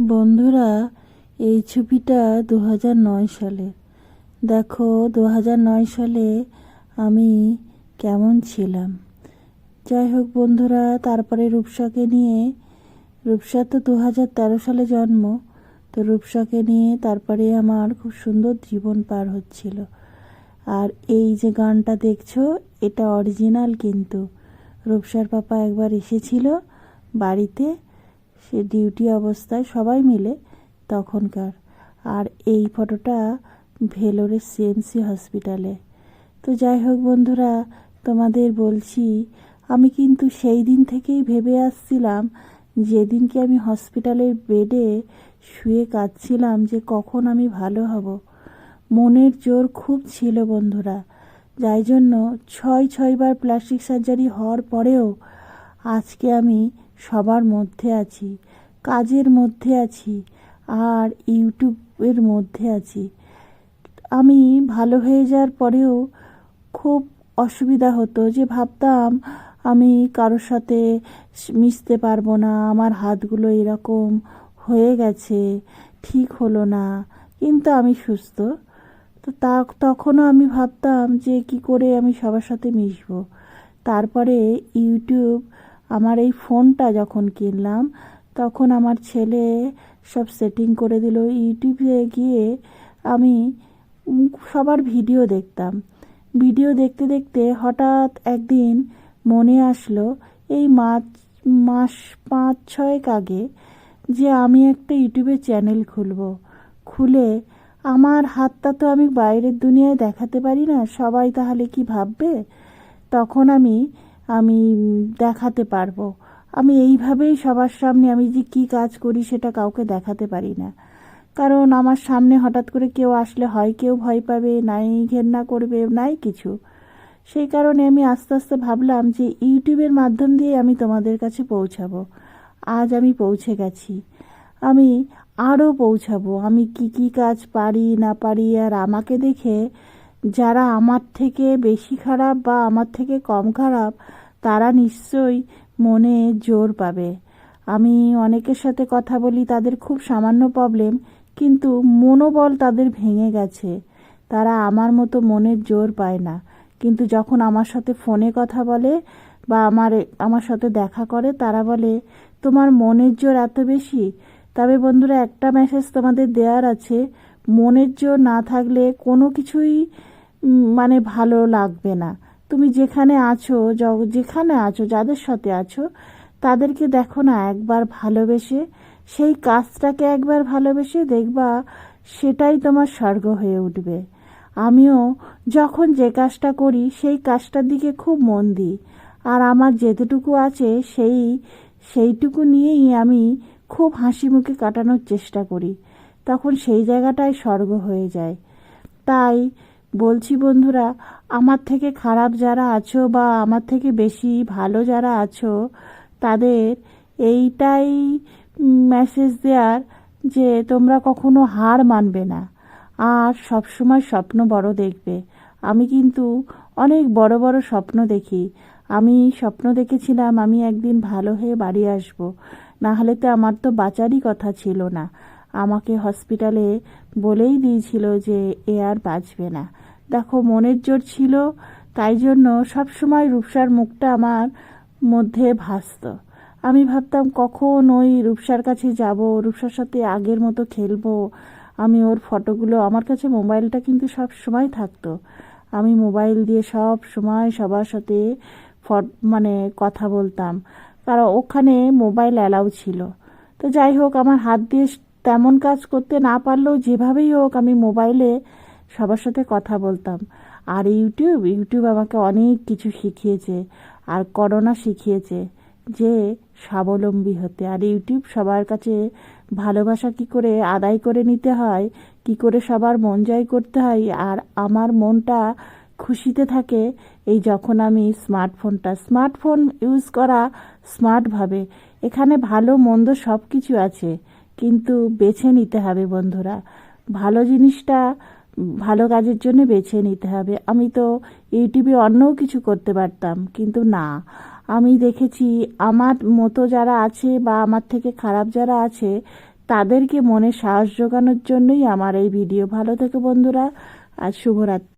বন্ধুরা, এই ছবিটা দু হাজার নয় সালে। দেখো দু হাজার নয় সালে আমি কেমন ছিলাম। যাই হোক বন্ধুরা, তারপরে রূপসাকে নিয়ে, রূপসা তো দু হাজার তেরো সালে জন্ম, তো রূপসাকে নিয়ে তারপরে আমার খুব সুন্দর জীবন পার হচ্ছিল। আর এই যে গানটা দেখছ, এটা অরিজিনাল কিন্তু। রূপসার পাপা একবার এসেছিল বাড়িতে সে ডিউটি অবস্থায় সবাই মিলে তখনকার। আর এই ফটোটা ভেলোরের সিএমসি হসপিটালে তো যাই হোক বন্ধুরা, তোমাদের বলছি, আমি কিন্তু সেই দিন থেকেই ভেবে আসছিলাম যেদিনকে আমি হসপিটালের বেডে শুয়ে কাঁদছিলাম যে কখন আমি ভালো হব। মনের জোর খুব ছিল বন্ধুরা। যাই জন্য ছয় ছয়বার প্লাস্টিক সার্জারি হওয়ার পরেও আজকে আমি সবার মধ্যে আছি, কাজের মধ্যে আছি, আর ইউটিউবের মধ্যে আছি। আমি ভালো হয়ে যাওয়ার পরেও খুব অসুবিধা হতো যে ভাবতাম আমি কারোর সাথে মিশতে পারব না, আমার হাতগুলো এরকম হয়ে গেছে, ঠিক হলো না। কিন্তু আমি সুস্থ। তো তা তখনও আমি ভাবতাম যে কি করে আমি সবার সাথে মিশবো। তারপরে ইউটিউব আমার এই ফোনটা যখন কিনলাম, তখন আমার ছেলে সব সেটিং করে দিল। ইউটিউবে গিয়ে আমি সবার ভিডিও দেখতাম। ভিডিও দেখতে দেখতে হঠাৎ একদিন মনে আসলো, এই মাস মাস পাঁচ, ছয়েক আগে যে আমি একটা ইউটিউবে চ্যানেল খুলব। খুলে আমার হাতটা তো আমি বাইরের দুনিয়ায় দেখাতে পারি না, সবাই তাহলে কি ভাববে? তখন আমি আমি দেখাতে পারব। আমি এইভাবেই সবার সামনে আমি যে কি কাজ করি সেটা কাউকে দেখাতে পারি না। কারণ আমার সামনে হঠাৎ করে কেউ আসলে হয়, কেউ ভয় পাবে, নাই ঘেন্না করবে, নাই কিছু। সেই কারণে আমি আস্তে আস্তে ভাবলাম যে ইউটিউবের মাধ্যম দিয়ে আমি তোমাদের কাছে পৌঁছাবো। আজ আমি পৌঁছে গেছি। আমি আরও পৌঁছাবো। আমি কি কি কাজ পারি, না পারি, আর আমাকে দেখে যারা আমার থেকে বেশি খারাপ বা আমার থেকে কম খারাপ, তারা নিশ্চয়ই মনে জোর পাবে। আমি অনেকের সাথে কথা বলি, তাদের খুব সামান্য প্রবলেম কিন্তু মনোবল তাদের ভেঙে গেছে। তারা আমার মতো মনের জোর পায় না। কিন্তু যখন আমার সাথে ফোনে কথা বলে বা আমার আমার সাথে দেখা করে, তারা বলে, তোমার মনের জোর এত বেশি? তবে বন্ধুরা, একটা মেসেজ তোমাদের দেওয়ার আছে। মনের জোর না থাকলে কোনো কিছুই মানে ভালো লাগবে না। তুমি যেখানে আছো যেখানে আছো, যাদের সাথে আছো, তাদেরকে দেখো না একবার ভালোবেসে। সেই কাজটাকে একবার ভালোবেসে দেখবা, সেটাই তোমার স্বর্গ হয়ে উঠবে। আমিও যখন যে কাজটা করি, সেই কাজটার দিকে খুব মন দিই। আর আমার যেতটুকু আছে, সেই, সেইটুকু নিয়েই আমি খুব হাসি মুখে কাটানোর চেষ্টা করি। তখন সেই জায়গাটাই স্বর্গ হয়ে যায়। তাই বলছি বন্ধুরা, আমার থেকে খারাপ যারা আছো বা আমার থেকে বেশি ভালো যারা আছো, তাদের এইটাই মেসেজ দেওয়ার যে তোমরা কখনো হার মানবে না। আর সবসময় স্বপ্ন বড় দেখবে। আমি কিন্তু অনেক বড় বড় স্বপ্ন দেখি। আমি স্বপ্ন দেখেছিলাম আমি একদিন ভালো হয়ে বাড়ি আসব। না হলে তো আমার তো বাঁচারই কথা ছিল না। আমাকে হসপিটালে বলেই দিয়েছিল যে এ আর বাঁচবে না। দেখো, মনের জোর ছিল, তাই জন্য সবসময় রূপসার মুখটা আমার মধ্যে ভাসত। আমি ভাবতাম, কখন ওই রূপসার কাছে যাব, রূপসার সাথে আগের মতো খেলব। আমি ওর ফটোগুলো, আমার কাছে মোবাইলটা কিন্তু সব সময় থাকতো। আমি মোবাইল দিয়ে সব সময় সবার সাথে মানে কথা বলতাম। কারণ ওখানে মোবাইল অ্যালাউ ছিল। তো যাই হোক, আমার হাত দিয়ে তেমন কাজ করতে না পারলেও যেভাবেই হোক আমি মোবাইলে সবার সাথে কথা বলতাম। আর ইউটিউব ইউটিউব আমাকে অনেক কিছু শিখিয়েছে আর করোনা শিখিয়েছে যে স্বাবলম্বী হতে। আর ইউটিউব সবার কাছে ভালোবাসা কি করে আদায় করে নিতে হয়, কি করে সবার মন জয় করতে হয়, আর আমার মনটা খুশিতে থাকে এই যখন আমি স্মার্টফোনটা, স্মার্টফোন ইউজ করা স্মার্টভাবে এখানে ভালো, মন্দ সব কিছু আছে। কিন্তু বেছে নিতে হবে বন্ধুরা। ভালো জিনিসটা ভালো কাজের জন্য বেছে নিতে হবে। আমি তো ইউটিউবে অন্যও কিছু করতে পারতাম, কিন্তু না। আমি দেখেছি আমার মতো যারা আছে বা আমার থেকে খারাপ যারা আছে, তাদেরকে মনে সাহস জোগানোর জন্যই আমার এই ভিডিও। ভালো থেকো বন্ধুরা, আর শুভরাত্রি।